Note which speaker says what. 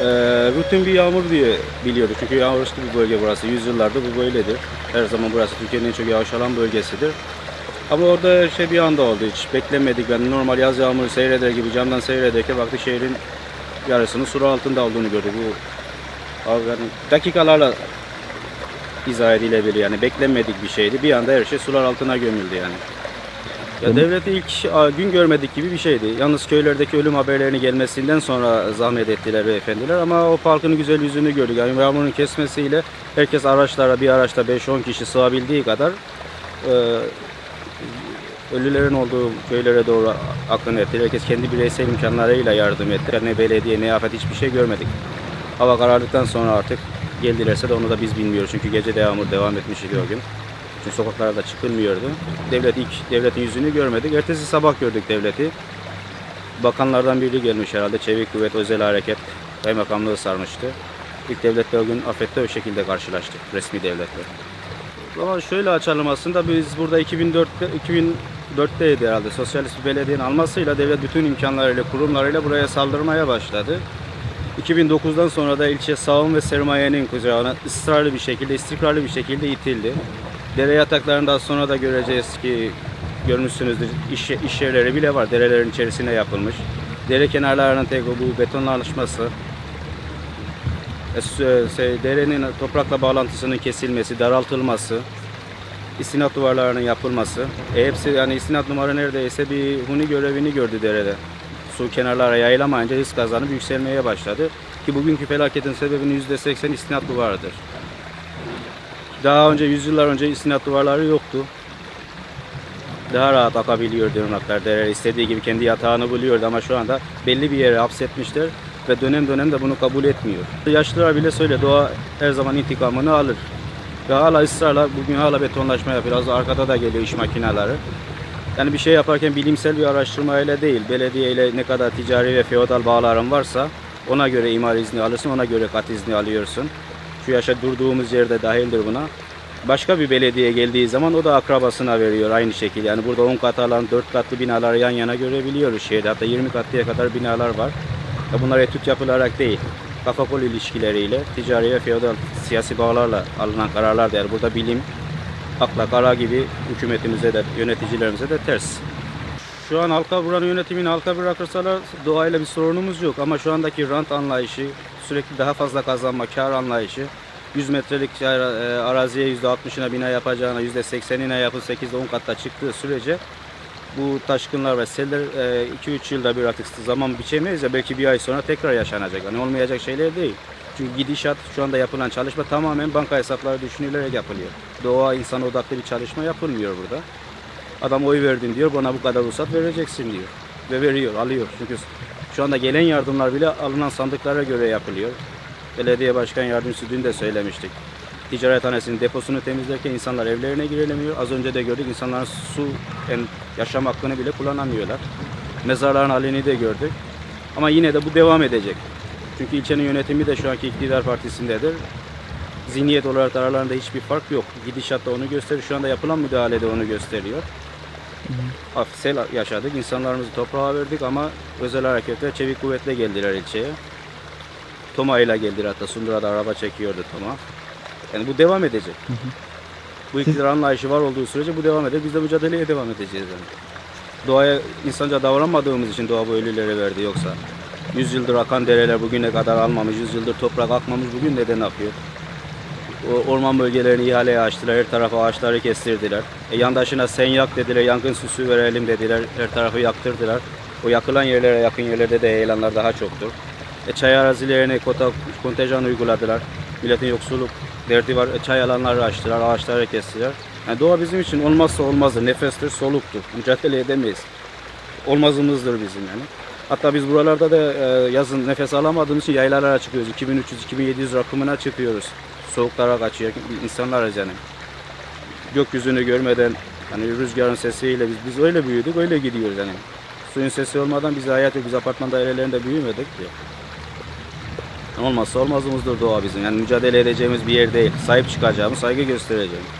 Speaker 1: Ee, rutin bir yağmur diye biliyorduk. Çünkü yağmurlu bir bölge burası. Yüzyıllardır bu böyledir. Her zaman burası Türkiye'nin en çok yağış alan bölgesidir. Ama orada şey bir anda oldu. Hiç beklemedik. Ben normal yaz yağmuru seyreder gibi camdan seyrederken baktık şehrin yarısının su altında olduğunu gördük. Bu yani dakikalarla izah edilebilir. Yani beklenmedik bir şeydi. Bir anda her şey sular altına gömüldü yani. Ya devleti ilk gün görmedik gibi bir şeydi. Yalnız köylerdeki ölüm haberlerini gelmesinden sonra zahmet ettiler beyefendiler ama o parkın güzel yüzünü gördük. Yani yağmurun kesmesiyle herkes araçlara bir araçta 5-10 kişi sığabildiği kadar e, ölülerin olduğu köylere doğru akın etti. Herkes kendi bireysel imkanlarıyla yardım etti. Ne belediye ne afet hiçbir şey görmedik. Hava karardıktan sonra artık geldilerse de onu da biz bilmiyoruz. Çünkü gece de yağmur devam etmiş idi o gün. Çünkü sokaklara da çıkılmıyordu. Devlet ilk devletin yüzünü görmedik. Ertesi sabah gördük devleti. Bakanlardan biri gelmiş herhalde. Çevik Kuvvet Özel Hareket Kaymakamlığı sarmıştı. İlk devletle o gün afette o şekilde karşılaştık. Resmi devletle. Ama şöyle açalım aslında biz burada 2004'te 2004'teydi herhalde sosyalist bir belediyenin almasıyla devlet bütün imkanlarıyla kurumlarıyla buraya saldırmaya başladı. 2009'dan sonra da ilçe sağım ve sermayenin kucağına ısrarlı bir şekilde, istikrarlı bir şekilde itildi. Dere yataklarında az sonra da göreceğiz ki görmüşsünüzdür iş, iş yerleri bile var derelerin içerisine yapılmış. Dere kenarlarının tek bu betonlaşması, e, derenin toprakla bağlantısının kesilmesi, daraltılması, istinat duvarlarının yapılması. E, hepsi yani istinat numara neredeyse bir huni görevini gördü derede. Su kenarlara yayılamayınca hız kazanıp yükselmeye başladı. Ki bugünkü felaketin sebebinin %80 istinat duvarıdır. Daha önce yüzyıllar önce istinat duvarları yoktu. Daha rahat akabiliyordu ırmaklar. Dereler istediği gibi kendi yatağını buluyordu ama şu anda belli bir yere hapsetmişler ve dönem dönem de bunu kabul etmiyor. Yaşlılar bile söyle doğa her zaman intikamını alır. Ve hala ısrarla bugün hala betonlaşma yapıyor. Az arkada da geliyor iş makineleri. Yani bir şey yaparken bilimsel bir araştırma ile değil, belediye ile ne kadar ticari ve feodal bağların varsa ona göre imar izni alırsın, ona göre kat izni alıyorsun. Şu yaşa durduğumuz yerde dahildir buna. Başka bir belediye geldiği zaman o da akrabasına veriyor aynı şekilde. Yani burada 10 kat alan 4 katlı binaları yan yana görebiliyoruz şehirde. Hatta 20 katlıya kadar binalar var. Ya bunlar etüt yapılarak değil, kafa kol ilişkileriyle, ticari ve feodal siyasi bağlarla alınan kararlar yani burada bilim, akla kara gibi hükümetimize de yöneticilerimize de ters. Şu an halka buranın yönetimini halka bırakırsalar doğayla bir sorunumuz yok ama şu andaki rant anlayışı, sürekli daha fazla kazanma, kar anlayışı, 100 metrelik e, araziye %60'ına bina yapacağına %80'ine yapıp 8'de 10 katta çıktığı sürece bu taşkınlar ve seller 2-3 yılda bir artık zaman biçemeyiz ya belki bir ay sonra tekrar yaşanacak. Yani olmayacak şeyler değil. Çünkü gidişat şu anda yapılan çalışma tamamen banka hesapları düşünülerek yapılıyor. Doğa insan odaklı bir çalışma yapılmıyor burada. Adam oy verdin diyor bana bu kadar ruhsat vereceksin diyor. Ve veriyor, alıyor. Çünkü şu anda gelen yardımlar bile alınan sandıklara göre yapılıyor. Belediye başkan yardımcısı dün de söylemiştik. Ticarethanesinin deposunu temizlerken insanlar evlerine giremiyor. Az önce de gördük insanların su, en yaşam hakkını bile kullanamıyorlar. Mezarların halini de gördük. Ama yine de bu devam edecek. Çünkü ilçenin yönetimi de şu anki iktidar partisindedir. Zihniyet olarak aralarında hiçbir fark yok. Gidişat da onu gösteriyor. Şu anda yapılan müdahale de onu gösteriyor. Hafif sel yaşadık. İnsanlarımızı toprağa verdik ama özel hareketler çevik kuvvetle geldiler ilçeye. Toma ile geldiler hatta Sundura'da araba çekiyordu Toma. Yani bu devam edecek. Bu iktidar anlayışı var olduğu sürece bu devam edecek. Biz de mücadeleye devam edeceğiz yani. Doğaya insanca davranmadığımız için doğa bu ölüleri verdi yoksa. 100 yıldır akan dereler bugüne kadar almamış, 100 yıldır toprak akmamış bugün neden akıyor? Orman bölgelerini ihaleye açtılar, her tarafa ağaçları kestirdiler. E, yandaşına sen yak dediler, yangın süsü verelim dediler, her tarafı yaktırdılar. O yakılan yerlere yakın yerlerde de heyelanlar daha çoktur. E, çay arazilerine kota, kontenjan uyguladılar. Milletin yoksulluk derdi var, e, çay alanları açtılar, ağaçları kestiler. Yani doğa bizim için olmazsa olmazdır, nefestir, soluktur. Mücadele edemeyiz. Olmazımızdır bizim yani. Hatta biz buralarda da e, yazın nefes alamadığımız için yaylalara çıkıyoruz. 2300-2700 rakımına çıkıyoruz. Soğuklara kaçıyor insanlar yani. Gökyüzünü görmeden hani rüzgarın sesiyle biz, biz öyle büyüdük, öyle gidiyoruz yani. Suyun sesi olmadan biz hayat. Biz apartman dairelerinde büyümedik ki. Olmazsa olmazımızdır doğa bizim. Yani mücadele edeceğimiz bir yer değil. Sahip çıkacağımız, saygı göstereceğimiz.